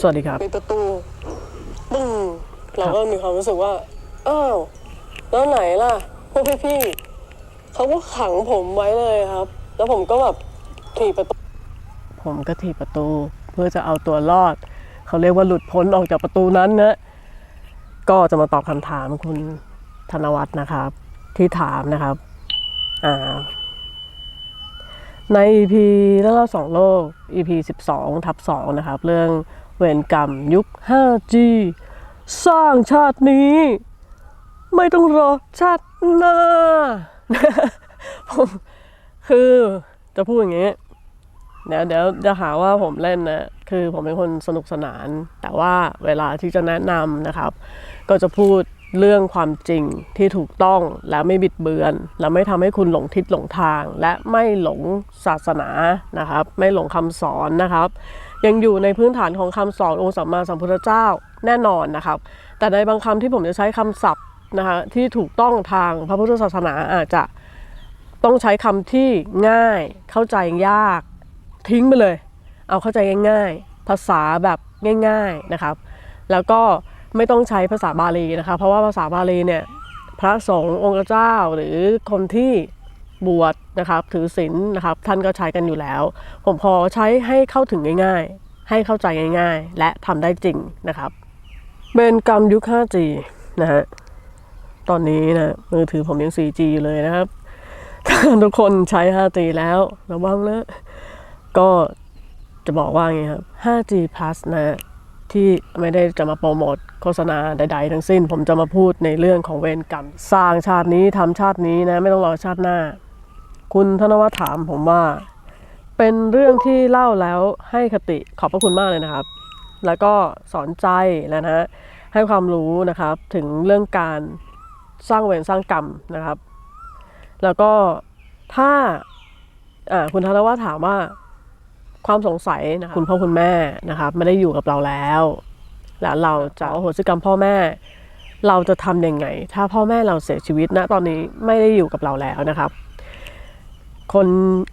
สวัสดีครับปิดประตูปึ้งเราก็มีความรู้สึกว่าอ้าวแล้วไหนล่ะ พวกพี่ๆเขาก็ขังผมไว้เลยครับ แล้วผมก็แบบถีบประตู ผมก็ถีบประตู เพื่อจะเอาตัวรอด เขาเรียกว่าหลุดพ้นออกจากประตูนั้นนะก็จะมาตอบคำถามคุณธนวัฒน์นะครับ ที่ถามนะครับอ่าใน EP แล้วเราสองโลก EP 12ทับ2นะครับ เรื่อง เวรกรรมยุค 5G สร้างชาตินี้ ไม่ต้องรอชาติหน้าผมคือจะพูดอย่างนี้เดี๋ยวเดี๋ยวจะหาว่าผมเล่นนะ คือผมเป็นคนสนุกสนาน แต่ว่าเวลาที่จะแนะนำนะครับ ก็จะพูดเรื่องความจริงที่ถูกต้องและไม่บิดเบือน และไม่ทำให้คุณหลงทิศหลงทาง และไม่หลงศาสนานะครับ ไม่หลงคำสอนนะครับ ยังอยู่ในพื้นฐานของคำสอนองค์สัมมาสัมพุทธเจ้าแน่นอนนะครับ แต่ในบางคำที่ผมจะใช้คำศัพท์นะคะที่ถูกต้องทางพระพุทธศาสนาอาจจะต้องใช้คำที่ง่ายเข้าใจยากทิ้งไปเลย เอาเข้าใจง่ายๆ ภาษาแบบง่าย ๆนะครับ แล้วก็ไม่ต้องใช้ภาษาบาลีนะคะเพราะว่าภาษาบาลีเนี่ยพระสงฆ์องค์เจ้าหรือคนที่ บวชนะครับถือศีลนะครับท่านก็ใช้กันอยู่แล้ว ผมขอใช้ให้เข้าถึงง่ายๆ ให้เข้าใจง่าย ๆ และทำได้จริงนะครับเบนกรรมยุค 5G นะฮะตอนนี้นะมือถือผมยัง 4G อยู่เลยนะครับทุกคนใช้ 5G แล้วระวังนะก็จะบอกว่าไงครับ 5G plus นะที่ไม่ได้จะมาโปรโมทโฆษณาใดๆทั้งสิ้น ผมจะมาพูดในเรื่องของเวรกรรม สร้างชาตินี้ทำชาตินี้นะ ไม่ต้องรอชาติหน้า คุณธนวัฒน์ถามผมว่า เป็นเรื่องที่เล่าแล้วให้คติขอบพระคุณมากเลยนะครับ แล้วก็สอนใจแล้วนะฮะให้ความรู้นะครับถึงเรื่องการสร้างเวรสร้างกรรมนะครับ แล้วก็ถ้าคุณธนวัฒน์ถามว่าความสงสัยนะค,คุณพ่อคุณแม่นะครับไม่ได้อยู่กับเราแล้ว แล้วเราจะอโหสิกรรมพ่อแม่ เราจะทำยังไง ถ้าพ่อแม่เราเสียชีวิตณตอนนี้ไม่ได้อยู่กับเราแล้วนะครับ คน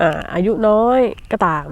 อาอายุน้อยก็ตาม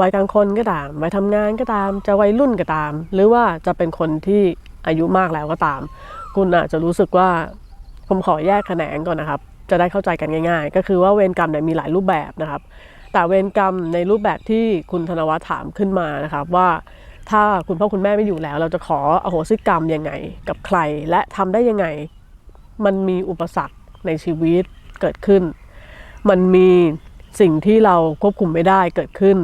วัยกลางคนก็ตามวัยทำงานก็ตาม จะวัยรุ่นก็ตาม หรือว่าจะเป็นคนที่อายุมากแล้วก็ตาม คุณอาจจะรู้สึกว่าผมขอแยกแขนงก่อนนะครับ จะได้เข้าใจกันง่าย ๆ ก็คือว่าเวรกรรมเนี่ยมีหลายรูปแบบนะครับ แต่เวรกรรมในรูปแบบที่คุณธนวัฒน์ถามขึ้นมานะครับว่าถ้าคุณพ่อคุณแม่ไม่อยู่แล้ว เราจะขออโหสิกรรมยังไงกับใคร และทำได้ยังไง มันมีอุปสรรคในชีวิตเกิดขึ้น มันมีสิ่งที่เราควบคุมไม่ได้เกิดขึ้น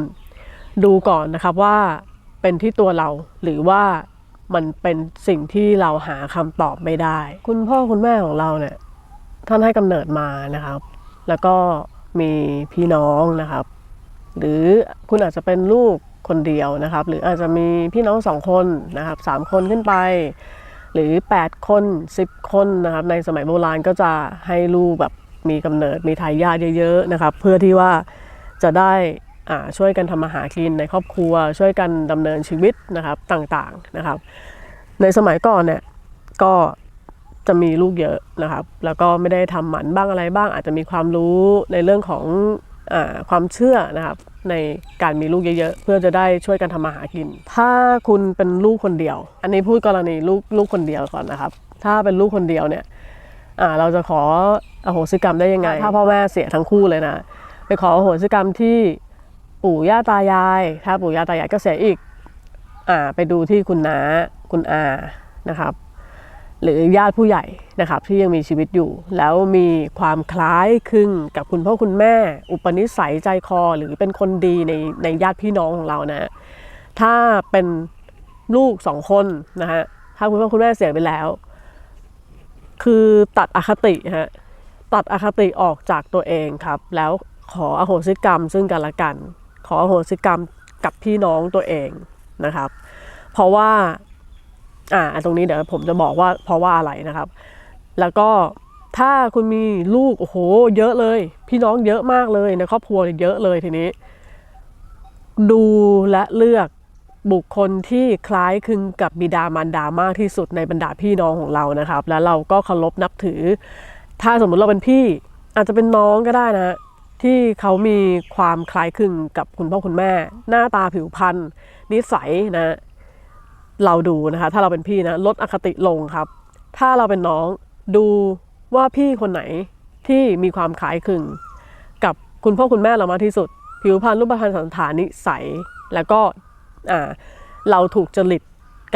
ดูก่อนนะครับว่าเป็นที่ตัวเราหรือว่ามันเป็นสิ่งที่เราหาคำตอบไม่ได้ คุณพ่อคุณแม่ของเราเนี่ยท่านให้กำเนิดมานะครับ แล้วก็มีพี่น้องนะครับ หรือคุณอาจจะเป็นลูกคนเดียวนะครับ หรืออาจจะมีพี่น้องสองคนนะครับสามคนขึ้นไป หรือ 8 คน 10 คนนะครับ ในสมัยโบราณก็จะให้ลูกแบบ มีกำเนิดมีทายาทเยอะๆนะครับเพื่อที่ว่าจะได้ช่วยกันทำมาหากินในครอบครัว ช่วยกันดำเนินชีวิตนะครับต่างๆนะครับ ในสมัยก่อนเนี่ยก็จะมีลูกเยอะนะครับ แล้วก็ไม่ได้ทำหมันบ้างอะไรบ้าง อาจจะมีความรู้ในเรื่องของอความเชื่อนะครับในการมีลูกเยอะๆ เพื่อจะได้ช่วยกันทำมาหากิน ถ้าคุณเป็นลูกคนเดียว อันนี้พูดกรณีลูกลูกคนเดียวก่อนนะครับ ถ้าเป็นลูกคนเดียวเนี่ย อ่าเราจะขออโหสิกรรมได้ยังไง ถ้าพ่อแม่เสียทั้งคู่เลยนะไปขออโหสิกรรมที่ปู่ย่าตายาย ถ้าปู่ย่าตายายก็เสียอีกอ่าไปดูที่คุณน้าคุณอานะครับ หรือญาติผู้ใหญ่นะครับที่ยังมีชีวิตอยู่ แล้วมีความคล้ายคลึงกับคุณพ่อคุณแม่ อุปนิสัยใจคอหรือเป็นคนดีในในญาติพี่น้องของเรานะถ้าเป็นลูกสองคนนะฮะถ้าคุณพ่อคุณแม่เสียไปแล้ว คือตัดอคติฮะตัดอคติออกจากตัวเองครับ แล้วขออโหสิกรรมซึ่งกันและกัน ขออโหสิกรรมกับพี่น้องตัวเองนะครับ เพราะว่าอ่าตรงนี้เดี๋ยวผมจะบอกว่าเพราะว่าอะไรนะครับ แล้วก็ถ้าคุณมีลูกโอ้โห เยอะเลย พี่น้องเยอะมากเลยในครอบครัวเนี่ยเยอะเลยทีนี้ ดูและเลือก บุคคลที่คล้ายคลึงกับบิดามารดามากที่สุดในบรรดาพี่น้องของเรานะครับ แล้วเราก็เคารพนับถือ ถ้าสมมุติเราเป็นพี่อาจจะเป็นน้องก็ได้นะที่เขามีความคล้ายคลึงกับคุณพ่อคุณแม่ หน้าตาผิวพรรณนิสัยนะ เราดูนะคะ ถ้าเราเป็นพี่นะลดอคติลงครับ ถ้าเราเป็นน้องดูว่าพี่คนไหนที่มีความคล้ายคลึง กับคุณพ่อคุณแม่เรามากที่สุด ผิวพรรณรูปพรรณสันฐานนิสัย แล้วก็ เราถูกจริต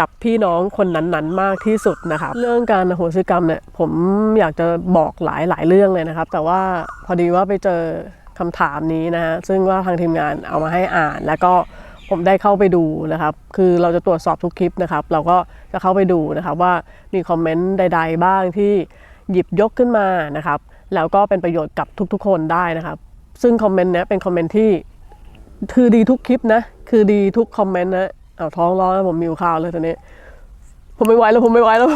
กับพี่น้องคนนั้นๆ มากที่สุดนะครับเรื่องการโหสิกรรมเนี่ยผมอยากจะบอกหลายหลายๆเรื่องเลยนะครับ แต่ว่าพอดีว่าไปเจอคำถามนี้นะฮะซึ่งว่าทางทีมงานเอามาให้อ่าน แล้วก็ผมได้เข้าไปดูนะครับ คือเราจะตรวจสอบทุกคลิปนะครับ เราก็จะเข้าไปดูนะครับว่ามีคอมเมนต์ใด ๆ บ้างที่หยิบยกขึ้นมานะครับ แล้วก็เป็นประโยชน์กับทุกๆ คนได้นะครับ ซึ่งคอมเมนต์เนี้ยเป็นคอมเมนต์ที่ คือดีทุกคลิปนะ คือดีทุกคอมเมนต์นะเอาท้องร้องแล้วผมมิวข้าวเลยตอนนี้ ผมไม่ไหวแล้วผมไม่ไหวแล้วผ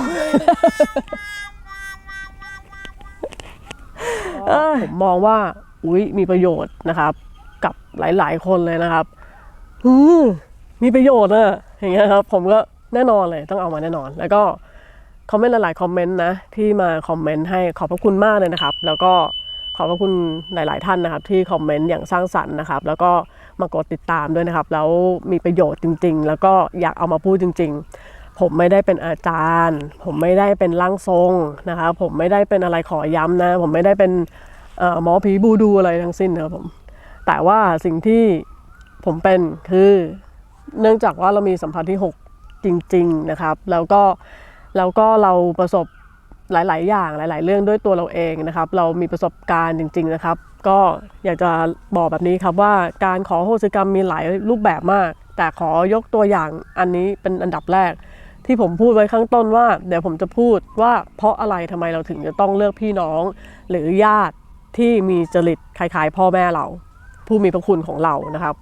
มมองว่าอุ้ยมีประโยชน์นะครับ กับหลาย ๆ คนเลยนะครับอืมมีประโยชน์อะอย่างเงี้ยครับ ผมก็แน่นอนเลยต้องเอามาแน่นอน แล้วก็คอมเมนต์หลายๆคอมเมนต์นะ ที่มาคอมเมนต์ให้ขอบพระคุณมากเลยนะครับ แล้วก็ขอบพระคุณหลาย ๆ ท่านนะครับ ที่คอมเมนต์อย่างสร้างสรรค์นะครับ แล้วก็ มากดติดตามด้วยนะครับ แล้วมีประโยชน์จริง ๆ แล้วก็อยากเอามาพูดจริง ๆ ผมไม่ได้เป็นอาจารย์ ผมไม่ได้เป็นร่างทรงนะครับผมไม่ได้เป็นอะไรขอย้ำนะ ผมไม่ได้เป็นหมอผีบูดูอะไรทั้งสิ้นนะครับผมแต่ว่าสิ่งที่ผมเป็นคือเนื่องจากว่าเรามีสัมผัสที่ 6 จริง ๆ นะครับ แล้วก็แล้วก็เราประสบ หลาย ๆ อย่างหลาย ๆ เรื่องด้วยตัวเราเองนะครับ เรามีประสบการณ์จริง ๆ นะครับ ก็อยากจะบอกแบบนี้ครับว่าการขอโหสิกรรมมีหลายรูปแบบมาก แต่ขอยกตัวอย่างอันนี้เป็นอันดับแรก ที่ผมพูดไว้ข้างต้นว่า เดี๋ยวผมจะพูดว่าเพราะอะไรทำไมเราถึงจะต้องเลือกพี่น้อง หรือญาติที่มีจริตคล้าย ๆ พ่อแม่เรา ผู้มีพระคุณของเรานะครับ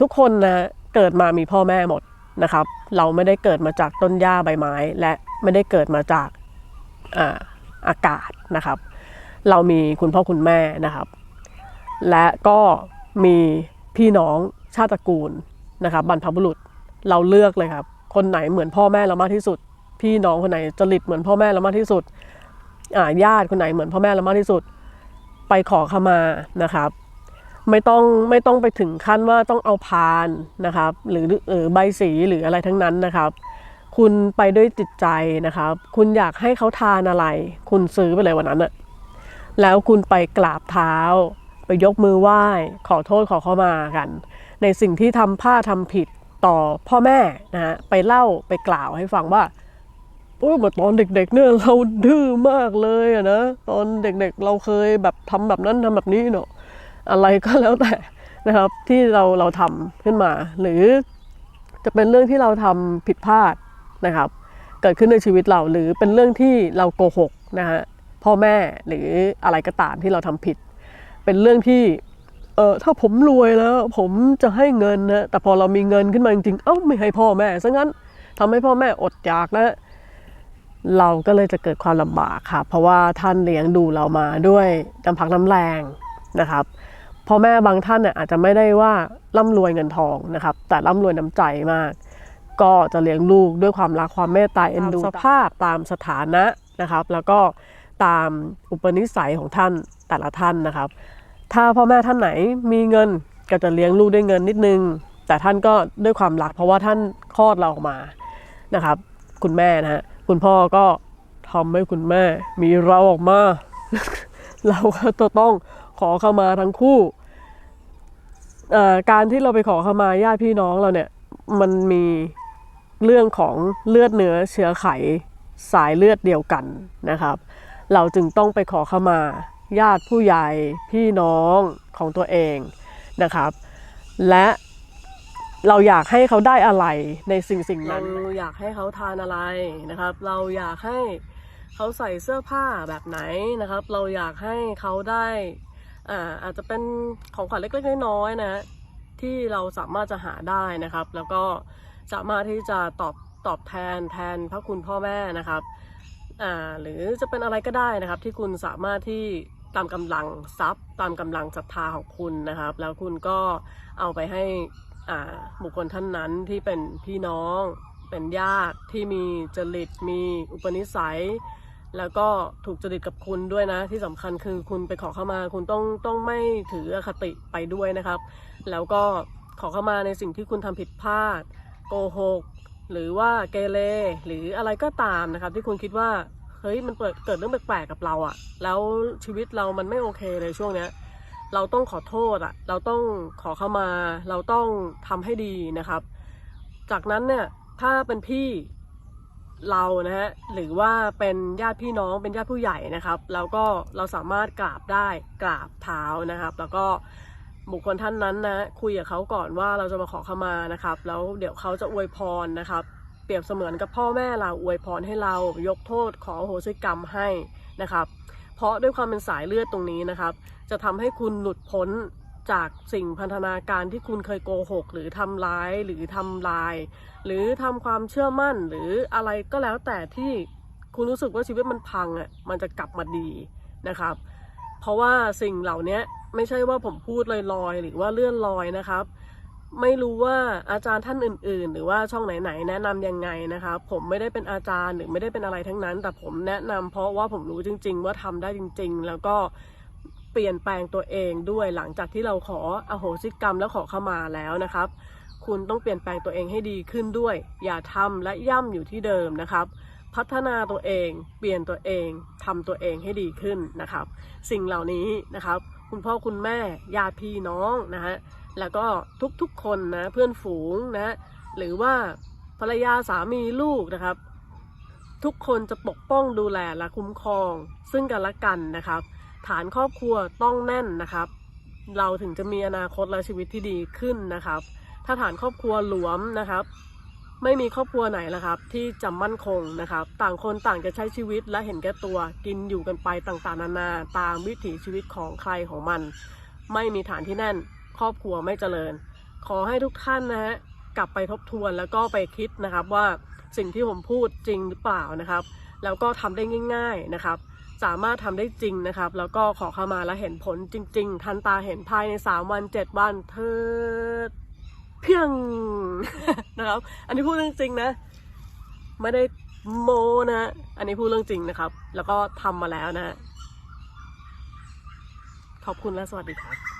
ทุกคนนะเกิดมามีพ่อแม่หมดนะครับ เราไม่ได้เกิดมาจากต้นหญ้าใบไม้ และไม่ได้เกิดมาจาก อากาศนะครับ เรามีคุณพ่อคุณแม่นะครับ และก็มีพี่น้องชาติตระกูลนะครับบรรพบุรุษเราเลือกเลยครับ คนไหนเหมือนพ่อแม่เรามากที่สุด พี่น้องคนไหนจริตเหมือนพ่อแม่เรามากที่สุดญาติคนไหนเหมือนพ่อแม่เรามากที่สุด ไปขอขมานะครับ ไม่ต้องไม่ต้องไปถึงขั้นว่าต้องเอาพานนะครับ หรือหรือใบสีหรืออะไรทั้งนั้นนะครับ คุณไปด้วยจิตใจนะครับคุณอยากให้เขาทานอะไร คุณซื้อไปเลยวันนั้นอะแล้วคุณไปกราบเท้า ไปยกมือไหว้ ขอโทษขอเข้ามากัน ในสิ่งที่ทำพลาดทำผิดต่อพ่อแม่นะฮะไปเล่าไปกล่าวให้ฟังว่าโอ้ยเมื่อตอนเด็กๆเนี่ยเราดื้อมากเลยอะนะตอนเด็กๆเราเคยแบบทำแบบนั้นทำแบบนี้เนาะอะไรก็แล้วแต่นะครับที่เราเราทำขึ้นมา หรือจะเป็นเรื่องที่เราทำผิดพลาด นะครับ เกิดขึ้นในชีวิตเราหรือเป็นเรื่องที่เราโกหกนะฮะพ่อแม่หรืออะไรก็ตามที่เราทำผิด เป็นเรื่องที่เออถ้าผมรวยแล้ว ผมจะให้เงินนะแต่พอเรามีเงินขึ้นมาจริงๆเอ้าไม่ให้พ่อแม่ซะงั้นทำให้พ่อแม่อดอยากนะเราก็เลยจะเกิดความลำบากค่ะ เพราะว่าท่านเลี้ยงดูเรามาด้วยน้ำพักน้ำแรงนะครับพ่อแม่บางท่านเนี่ยอาจจะไม่ได้ว่าร่ำรวยเงินทองนะครับ แต่ร่ำรวยน้ำใจมาก ก็จะเลี้ยงลูกด้วยความรักความเมตตาเอ็นดูสภาพตามสถานะนะครับ แล้วก็ตามอุปนิสัยของท่านแต่ละท่านนะครับ ถ้าพ่อแม่ท่านไหนมีเงินก็จะเลี้ยงลูกด้วยเงินนิดนึง แต่ท่านก็ด้วยความรักเพราะว่าท่านคลอดเราออกมานะครับ คุณแม่นะฮะคุณพ่อก็ทำให้คุณแม่มีเราออกมา เราก็จะต้องขอเข้ามาทั้งคู่เอ่อการที่เราไปขอเข้ามาญาติพี่น้องเราเนี่ยมันมี เรื่องของเลือดเนื้อเชื้อไขสายเลือดเดียวกันนะครับ เราจึงต้องไปขอขมาญาติผู้ใหญ่พี่น้องของตัวเองนะครับ และเราอยากให้เขาได้อะไรในสิ่งสิ่งนั้น เราอยากให้เขาทานอะไรนะครับ เราอยากให้เขาใส่เสื้อผ้าแบบไหนนะครับ เราอยากให้เขาได้อ่าอาจจะเป็นของขวัญเล็กๆน้อยๆนะที่เราสามารถจะหาได้นะครับ แล้วก็ สามารถที่จะตอบตอบแทนแทนพระคุณพ่อแม่นะครับอ่าหรือจะเป็นอะไรก็ได้นะครับ ที่คุณสามารถที่ตามกำลังทรัพย์ ตามกำลังศรัทธาของคุณนะครับ แล้วคุณก็เอาไปให้อ่าบุคคลท่านนั้นที่เป็นพี่น้องเป็นญาติที่มีจริตมีอุปนิสัย แล้วก็ถูกจริตกับคุณด้วยนะ ที่สำคัญคือคุณไปขอเข้ามา คุณต้องต้องไม่ถืออคติไปด้วยนะครับ แล้วก็ขอเข้ามาในสิ่งที่คุณทำผิดพลาด โกหก หรือว่าเกเรหรืออะไรก็ตามนะครับ ที่คุณคิดว่าเฮ้ยมันเปิดเกิดเรื่องแปลกๆกับเราอะแล้วชีวิตเรามันไม่โอเคเลยช่วงเนี้ย เราต้องขอโทษอะเราต้องขอเข้ามา เราต้องทำให้ดีนะครับ จากนั้นเนี่ยถ้าเป็นพี่เรานะฮะหรือว่าเป็นญาติพี่น้องเป็นญาติผู้ใหญ่นะครับ แล้วก็เราสามารถกราบได้กราบเท้านะครับ แล้วก็ บุคคลท่านนั้นนะ คุยกับเขาก่อนว่าเราจะมาขอขมานะครับ แล้วเดี๋ยวเขาจะอวยพรนะครับ เปรียบเสมือนกับพ่อแม่เราอวยพรให้เรายกโทษขอโหสิกรรมให้นะครับ เพราะด้วยความเป็นสายเลือดตรงนี้นะครับ จะทำให้คุณหลุดพ้นจากสิ่งพันธนาการที่คุณเคยโกหก หรือทำร้ายหรือทำลาย หรือทำความเชื่อมั่นหรืออะไรก็แล้วแต่ที่คุณรู้สึกว่าชีวิตมันพังอะมันจะกลับมาดีนะครับ เพราะว่าสิ่งเหล่านี้ไม่ใช่ว่าผมพูดลอยๆ หรือว่าเลื่อนลอยนะครับ ไม่รู้ว่าอาจารย์ท่านอื่น ๆ หรือว่าช่องไหนๆแนะนำยังไงนะครับ ผมไม่ได้เป็นอาจารย์หรือไม่ได้เป็นอะไรทั้งนั้น แต่ผมแนะนำเพราะว่าผมรู้จริง ๆ ว่าทำได้จริง ๆ แล้วก็เปลี่ยนแปลงตัวเองด้วยหลังจากที่เราขออโหสิกรรมแล้วขอขมาแล้วนะครับ คุณต้องเปลี่ยนแปลงตัวเองให้ดีขึ้นด้วย อย่าทำและย่ำอยู่ที่เดิมนะครับ พัฒนาตัวเอง เปลี่ยนตัวเองทำตัวเองให้ดีขึ้นนะครับ สิ่งเหล่านี้นะครับ คุณพ่อคุณแม่ญาติพี่น้องนะฮะแล้วก็ทุกๆคนนะเพื่อนฝูงนะหรือว่าภรรยาสามีลูกนะครับ ทุกคนจะปกป้องดูแลและคุ้มครอง ซึ่งกันและกันนะครับ ฐานครอบครัวต้องแน่นนะครับ เราถึงจะมีอนาคตและชีวิตที่ดีขึ้นนะครับ ถ้าฐานครอบครัวหลวมนะครับ ไม่มีครอบครัวไหนละครับ ที่จะมั่นคงนะครับ ต่างคนต่างจะใช้ชีวิตและเห็นแก่ตัวกินอยู่กันไปต่างๆ นานา ตามวิถีชีวิตของใครของมัน ไม่มีฐานที่แน่น ครอบครัวไม่เจริญ ขอให้ทุกท่านนะฮะกลับไปทบทวนแล้วก็ไปคิดนะครับว่าสิ่งที่ผมพูดจริงหรือเปล่านะครับ แล้วก็ทำได้ง่าย ๆนะครับ สามารถทำได้จริงนะครับ แล้วก็ขอเข้ามาและเห็นผลจริง ๆ ทันตาเห็นภายใน 3 วัน 7 วันเทิด เพียงนะครับ อันนี้พูดเรื่องจริงนะ ไม่ได้โมนะอันนี้พูดเรื่องจริงนะครับ แล้วก็ทำมาแล้วนะ ขอบคุณและสวัสดีครับ